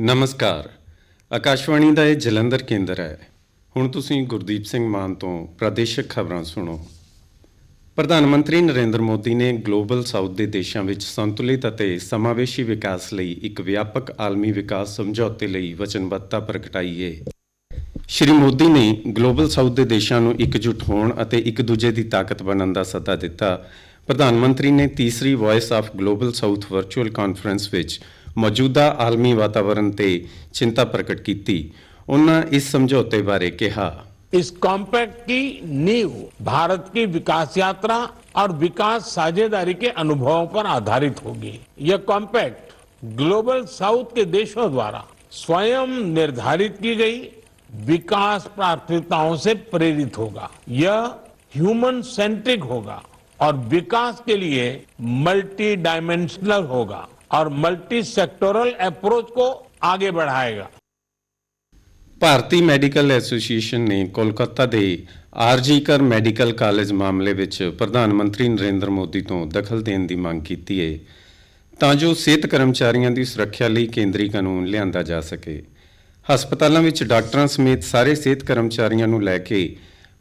ਨਮਸਕਾਰ। ਆਕਾਸ਼ਵਾਣੀ ਦਾ ਇਹ ਜਲੰਧਰ ਕੇਂਦਰ ਹੈ। ਹੁਣ ਤੁਸੀਂ ਗੁਰਦੀਪ ਸਿੰਘ ਮਾਨ ਤੋਂ ਪ੍ਰਾਦੇਸ਼ਿਕ ਖਬਰਾਂ ਸੁਣੋ। ਪ੍ਰਧਾਨ ਮੰਤਰੀ ਨਰਿੰਦਰ ਮੋਦੀ ਨੇ ਗਲੋਬਲ ਸਾਊਥ ਦੇ ਦੇਸ਼ਾਂ ਵਿੱਚ ਸੰਤੁਲਿਤ ਅਤੇ ਸਮਾਵੇਸ਼ੀ ਵਿਕਾਸ ਲਈ ਇੱਕ ਵਿਆਪਕ ਆਲਮੀ ਵਿਕਾਸ ਸਮਝੌਤੇ ਲਈ ਵਚਨਬੱਧਤਾ ਪ੍ਰਗਟਾਈ ਹੈ ਸ਼੍ਰੀ ਮੋਦੀ ਨੇ ਗਲੋਬਲ ਸਾਊਥ ਦੇ ਦੇਸ਼ਾਂ ਨੂੰ ਇਕਜੁੱਟ ਹੋਣ ਅਤੇ ਇੱਕ ਦੂਜੇ ਦੀ ਤਾਕਤ ਬਣਨ ਦਾ ਸੱਦਾ ਦਿੱਤਾ। ਪ੍ਰਧਾਨ ਮੰਤਰੀ ਨੇ ਤੀਸਰੀ voice of global south virtual conference ਵਿੱਚ ਮੌਜੂਦਾ ਆਲਮੀ ਵਾਤਾਵਰਣ ਤੇ ਚਿੰਤਾ ਪ੍ਰਗਟ ਕੀਤੀ ਉਹਨਾਂ ਇਸ ਸਮਝੌਤੇ ਬਾਰੇ ਕਿਹਾ इस कॉम्पैक्ट की नींव भारत की विकास यात्रा और विकास साझेदारी के अनुभवों पर आधारित होगी यह कॉम्पैक्ट ग्लोबल साउथ के देशों द्वारा स्वयं निर्धारित की गई विकास प्राथमिकताओं से प्रेरित होगा यह ह्यूमन सेंट्रिक होगा और विकास के लिए मल्टी डायमेंशनल होगा और मल्टी सेक्टोरल अप्रोच को आगे बढ़ाएगा ਭਾਰਤੀ ਮੈਡੀਕਲ ਐਸੋਸੀਏਸ਼ਨ ਨੇ ਕੋਲਕਾਤਾ ਦੇ ਆਰਜੀਕਰ ਮੈਡੀਕਲ ਕਾਲਜ ਮਾਮਲੇ ਵਿੱਚ ਪ੍ਰਧਾਨ ਮੰਤਰੀ ਨਰਿੰਦਰ ਮੋਦੀ ਤੋਂ ਦਖਲ ਦੇਣ ਦੀ ਮੰਗ ਕੀਤੀ ਹੈ ਤਾਂ ਜੋ ਸਿਹਤ ਕਰਮਚਾਰੀਆਂ ਦੀ ਸੁਰੱਖਿਆ ਲਈ ਕੇਂਦਰੀ ਕਾਨੂੰਨ ਲਿਆਂਦਾ ਜਾ ਸਕੇ ਹਸਪਤਾਲਾਂ ਵਿੱਚ ਡਾਕਟਰਾਂ ਸਮੇਤ ਸਾਰੇ ਸਿਹਤ ਕਰਮਚਾਰੀਆਂ ਨੂੰ ਲੈ ਕੇ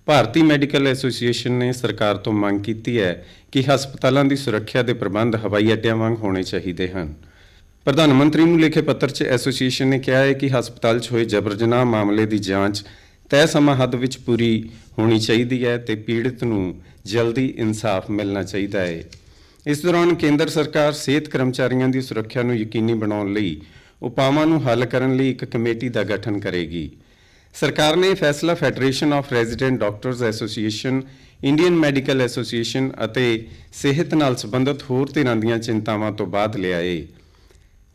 ਭਾਰਤੀ ਮੈਡੀਕਲ ਐਸੋਸੀਏਸ਼ਨ ਨੇ ਸਰਕਾਰ ਤੋਂ ਮੰਗ ਕੀਤੀ ਹੈ ਕਿ ਹਸਪਤਾਲਾਂ ਦੀ ਸੁਰੱਖਿਆ ਦੇ ਪ੍ਰਬੰਧ ਹਵਾਈ ਅੱਡਿਆਂ ਵਾਂਗ ਹੋਣੇ ਚਾਹੀਦੇ ਹਨ। ਪ੍ਰਧਾਨ ਮੰਤਰੀ ਨੂੰ ਲਿਖੇ ਪੱਤਰ 'ਚ ਐਸੋਸੀਏਸ਼ਨ ਨੇ ਕਿਹਾ ਹੈ ਕਿ ਹਸਪਤਾਲ 'ਚ ਹੋਏ ਜਬਰ ਜਨਾਹ ਮਾਮਲੇ ਦੀ ਜਾਂਚ ਤੈਅ ਸਮਾਂ ਹੱਦ ਵਿੱਚ ਪੂਰੀ ਹੋਣੀ ਚਾਹੀਦੀ ਹੈ ਤੇ ਪੀੜਤ ਨੂੰ ਜਲਦੀ ਇਨਸਾਫ ਮਿਲਣਾ ਚਾਹੀਦਾ ਹੈ। ਇਸ ਦੌਰਾਨ ਕੇਂਦਰ ਸਰਕਾਰ ਸਿਹਤ ਕਰਮਚਾਰੀਆਂ ਦੀ ਸੁਰੱਖਿਆ ਨੂੰ ਯਕੀਨੀ ਬਣਾਉਣ ਲਈ ਉਪਾਵਾਂ ਨੂੰ ਹੱਲ ਕਰਨ ਲਈ ਇੱਕ ਕਮੇਟੀ ਦਾ ਗਠਨ ਕਰੇਗੀ। ਸਰਕਾਰ ਨੇ ਇਹ ਫੈਸਲਾ federation of resident doctors association Indian medical association ਅਤੇ ਸਿਹਤ ਨਾਲ ਸੰਬੰਧਿਤ ਹੋਰ ਧਿਰਾਂ ਦੀਆਂ ਚਿੰਤਾਵਾਂ ਤੋਂ ਬਾਅਦ ਲਿਆ ਏ।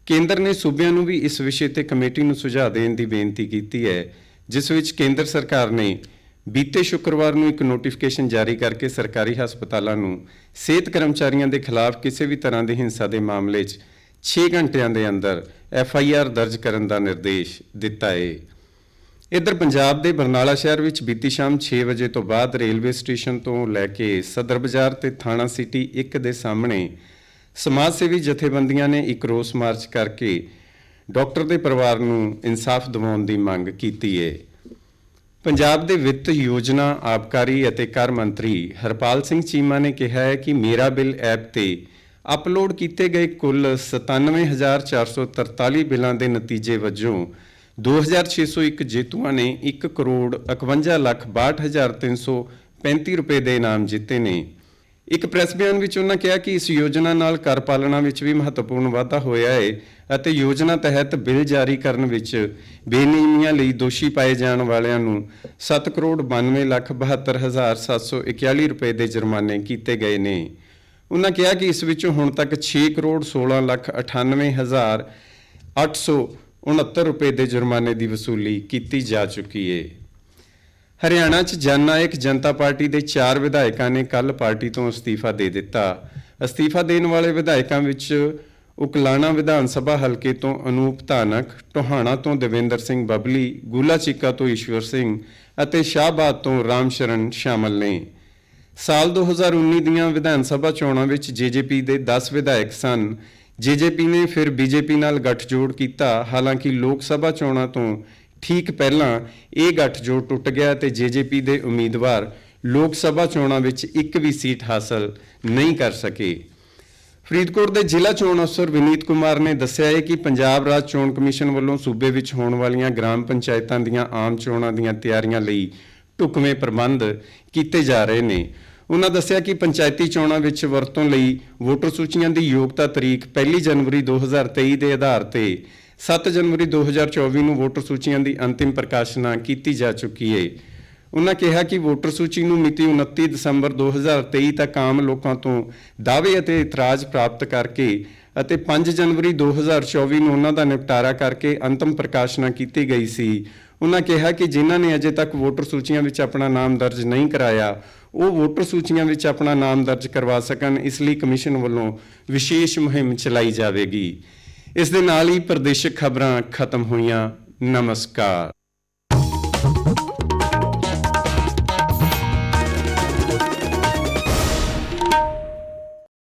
ਕੇਂਦਰ ਨੇ ਸੂਬਿਆਂ ਨੂੰ ਵੀ ਇਸ ਵਿਸ਼ੇ ਤੇ ਕਮੇਟੀ ਨੂੰ ਸੁਝਾਅ ਦੇਣ ਦੀ ਬੇਨਤੀ ਕੀਤੀ ਹੈ, ਜਿਸ ਵਿੱਚ ਕੇਂਦਰ ਸਰਕਾਰ ਨੇ ਬੀਤੇ ਸ਼ੁੱਕਰਵਾਰ ਨੂੰ ਇੱਕ ਨੋਟੀਫਿਕੇਸ਼ਨ ਜਾਰੀ ਕਰਕੇ ਸਰਕਾਰੀ ਹਸਪਤਾਲਾਂ ਨੂੰ ਸਿਹਤ ਕਰਮਚਾਰੀਆਂ ਦੇ ਖਿਲਾਫ ਕਿਸੇ ਵੀ ਤਰ੍ਹਾਂ ਦੀ ਹਿੰਸਾ ਦੇ ਮਾਮਲੇ 'ਚ 6 ਘੰਟਿਆਂ ਦੇ ਅੰਦਰ ਐਫ ਆਈ ਆਰ ਦਰਜ ਕਰਨ ਦਾ ਨਿਰਦੇਸ਼ ਦਿੱਤਾ ਹੈ ਇੱਧਰ ਪੰਜਾਬ ਦੇ ਬਰਨਾਲਾ ਸ਼ਹਿਰ ਵਿੱਚ ਬੀਤੀ ਸ਼ਾਮ 6 ਵਜੇ ਤੋਂ ਬਾਅਦ ਰੇਲਵੇ ਸਟੇਸ਼ਨ ਤੋਂ ਲੈ ਕੇ ਸਦਰ ਬਾਜ਼ਾਰ ਤੇ ਥਾਣਾ ਸਿਟੀ 1 ਦੇ ਸਾਹਮਣੇ ਸਮਾਜ ਸੇਵੀ ਜਥੇਬੰਦੀਆਂ ਨੇ ਇੱਕ ਰੋਸ ਮਾਰਚ ਕਰਕੇ ਡਾਕਟਰ ਦੇ ਪਰਿਵਾਰ ਨੂੰ ਇਨਸਾਫ ਦਿਵਾਉਣ ਦੀ ਮੰਗ ਕੀਤੀ ਹੈ ਪੰਜਾਬ ਦੇ ਵਿੱਤ ਯੋਜਨਾ ਆਬਕਾਰੀ ਅਤੇ ਕਰ ਮੰਤਰੀ ਹਰਪਾਲ ਸਿੰਘ ਚੀਮਾ ਨੇ ਕਿਹਾ ਹੈ ਕਿ ਮੇਰਾ ਬਿੱਲ ਐਪ ਤੇ ਅਪਲੋਡ ਕੀਤੇ ਗਏ ਕੁੱਲ 97443 ਬਿੱਲਾਂ ਦੇ ਨਤੀਜੇ ਵਜੋਂ 2601 ਜੇਤੂਆਂ ਨੇ 1 ਕਰੋੜ 51 ਲੱਖ 62335 ਰੁਪਏ ਦੇ ਇਨਾਮ ਜਿੱਤੇ ਨੇ। ਇੱਕ ਪ੍ਰੈਸ ਬਿਆਨ ਵਿੱਚ ਉਹਨਾਂ ਕਿਹਾ ਕਿ ਇਸ ਯੋਜਨਾ ਨਾਲ ਕਰ ਪਾਲਣਾ ਵਿੱਚ ਵੀ ਮਹੱਤਵਪੂਰਨ ਵਾਧਾ ਹੋਇਆ ਹੈ ਅਤੇ ਯੋਜਨਾ ਤਹਿਤ ਬਿੱਲ ਜਾਰੀ ਕਰਨ ਵਿੱਚ ਬੇਨਿਯਮੀਆਂ ਲਈ ਦੋਸ਼ੀ ਪਾਏ ਜਾਣ ਵਾਲਿਆਂ ਨੂੰ 7 ਕਰੋੜ 92 ਲੱਖ 72 ਹਜ਼ਾਰ 741 ਰੁਪਏ ਦੇ ਜੁਰਮਾਨੇ ਕੀਤੇ ਗਏ ਨੇ। ਉਹਨਾਂ ਕਿਹਾ ਕਿ ਇਸ ਵਿੱਚੋਂ ਹੁਣ ਤੱਕ 6 ਕਰੋੜ 16 ਲੱਖ 98 ਹਜ਼ਾਰ 869 ਰੁਪਏ ਦੇ ਜੁਰਮਾਨੇ ਦੀ ਵਸੂਲੀ ਕੀਤੀ ਜਾ ਚੁੱਕੀ ਏ। ਹਰਿਆਣਾ 'ਚ ਜਨਨਾਇਕ ਜਨਤਾ ਪਾਰਟੀ ਦੇ ਚਾਰ ਵਿਧਾਇਕਾਂ ਨੇ ਕੱਲ ਪਾਰਟੀ ਤੋਂ ਅਸਤੀਫਾ ਦੇ ਦਿੱਤਾ। ਅਸਤੀਫਾ ਦੇਣ ਵਾਲੇ ਵਿਧਾਇਕਾਂ ਵਿੱਚ ਉਕਲਾਣਾ ਵਿਧਾਨ ਸਭਾ ਹਲਕੇ ਤੋਂ ਅਨੂਪ ਧਾਨਕ, ਟੋਹਾਣਾ ਤੋਂ ਦੇਵੇਂਦਰ ਸਿੰਘ ਬਬਲੀ, ਗੂਲਾਚੀਕਾ ਤੋਂ ਈਸ਼ਵਰ ਸਿੰਘ ਅਤੇ ਸ਼ਾਹਬਾਦ ਤੋਂ ਰਾਮ ਸ਼ਰਨ ਸ਼ਾਮਲ ਨੇ। ਸਾਲ 2019 ਦੀਆਂ ਵਿਧਾਨ ਸਭਾ ਚੋਣਾਂ ਵਿੱਚ ਜੇਜੇਪੀ ਦੇ 10 ਵਿਧਾਇਕ ਸਨ। ਜੇਜੇਪੀ ਨੇ ਫਿਰ ਬੀਜੇਪੀ ਨਾਲ ਗੱਠਜੋੜ ਕੀਤਾ, ਹਾਲਾਂਕਿ ਲੋਕ ਸਭਾ ਚੋਣਾਂ ਤੋਂ ਠੀਕ ਪਹਿਲਾਂ ਇਹ ਗੱਠਜੋੜ ਟੁੱਟ ਗਿਆ ਤੇ ਜੇਜੇਪੀ ਦੇ ਉਮੀਦਵਾਰ ਲੋਕ ਸਭਾ ਚੋਣਾਂ ਵਿੱਚ ਇੱਕ ਵੀ ਸੀਟ ਹਾਸਲ ਨਹੀਂ ਕਰ ਸਕੇ। ਫਰੀਦਕੋਟ ਦੇ ਜ਼ਿਲ੍ਹਾ ਚੋਣ ਅਫਸਰ ਵਿਨੀਤ ਕੁਮਾਰ ਨੇ ਦੱਸਿਆ ਹੈ ਕਿ ਪੰਜਾਬ ਰਾਜ ਚੋਣ ਕਮਿਸ਼ਨ ਵੱਲੋਂ ਸੂਬੇ ਵਿੱਚ ਹੋਣ ਵਾਲੀਆਂ ਗ੍ਰਾਮ ਪੰਚਾਇਤਾਂ ਦੀਆਂ ਆਮ ਚੋਣਾਂ ਦੀਆਂ ਤਿਆਰੀਆਂ ਲਈ ਢੁਕਵੇਂ ਪ੍ਰਬੰਧ ਕੀਤੇ ਜਾ ਰਹੇ ਨੇ। ਉਹਨਾਂ ਦੱਸਿਆ ਕਿ ਪੰਚਾਇਤੀ ਚੋਣਾਂ ਵਿੱਚ ਵਰਤੋਂ ਲਈ ਵੋਟਰ ਸੂਚੀਆਂ ਦੀ ਯੋਗਤਾ ਤਰੀਕ 1 ਜਨਵਰੀ 2023 ਦੇ ਆਧਾਰ ਤੇ 7 ਜਨਵਰੀ 2024 ਨੂੰ ਵੋਟਰ ਸੂਚੀਆਂ ਦੀ ਅੰਤਿਮ ਪ੍ਰਕਾਸ਼ਨਾ ਕੀਤੀ ਜਾ ਚੁੱਕੀ ਹੈ ਉਹਨਾਂ ਕਿਹਾ ਕਿ ਵੋਟਰ ਸੂਚੀ ਨੂੰ ਮਿਤੀ 29 ਦਸੰਬਰ 2023 ਤੱਕ ਆਮ ਲੋਕਾਂ ਤੋਂ ਦਾਅਵੇ ਅਤੇ ਇਤਰਾਜ਼ ਪ੍ਰਾਪਤ ਕਰਕੇ ਅਤੇ 5 ਜਨਵਰੀ 2024 ਨੂੰ ਉਹਨਾਂ ਦਾ ਨਿਪਟਾਰਾ ਕਰਕੇ ਅੰਤਮ ਪ੍ਰਕਾਸ਼ਨਾ ਕੀਤੀ ਗਈ ਸੀ। ਉਹਨਾਂ ਕਿਹਾ ਕਿ ਜਿਨ੍ਹਾਂ ਨੇ ਅਜੇ ਤੱਕ ਵੋਟਰ ਸੂਚੀਆਂ ਵਿੱਚ ਆਪਣਾ ਨਾਮ ਦਰਜ ਨਹੀਂ ਕਰਾਇਆ ਉਹ ਵੋਟਰ ਸੂਚੀਆਂ ਵਿੱਚ ਆਪਣਾ ਨਾਮ ਦਰਜ ਕਰਵਾ ਸਕਣ, ਇਸ ਲਈ ਕਮਿਸ਼ਨ ਵੱਲੋਂ ਵਿਸ਼ੇਸ਼ ਮੁਹਿੰਮ ਚਲਾਈ ਜਾਵੇਗੀ। ਇਸ ਦੇ ਨਾਲ ਹੀ ਪ੍ਰਦੇਸ਼ਕ ਖਬਰਾਂ ਖਤਮ ਹੋਈਆਂ। ਨਮਸਕਾਰ।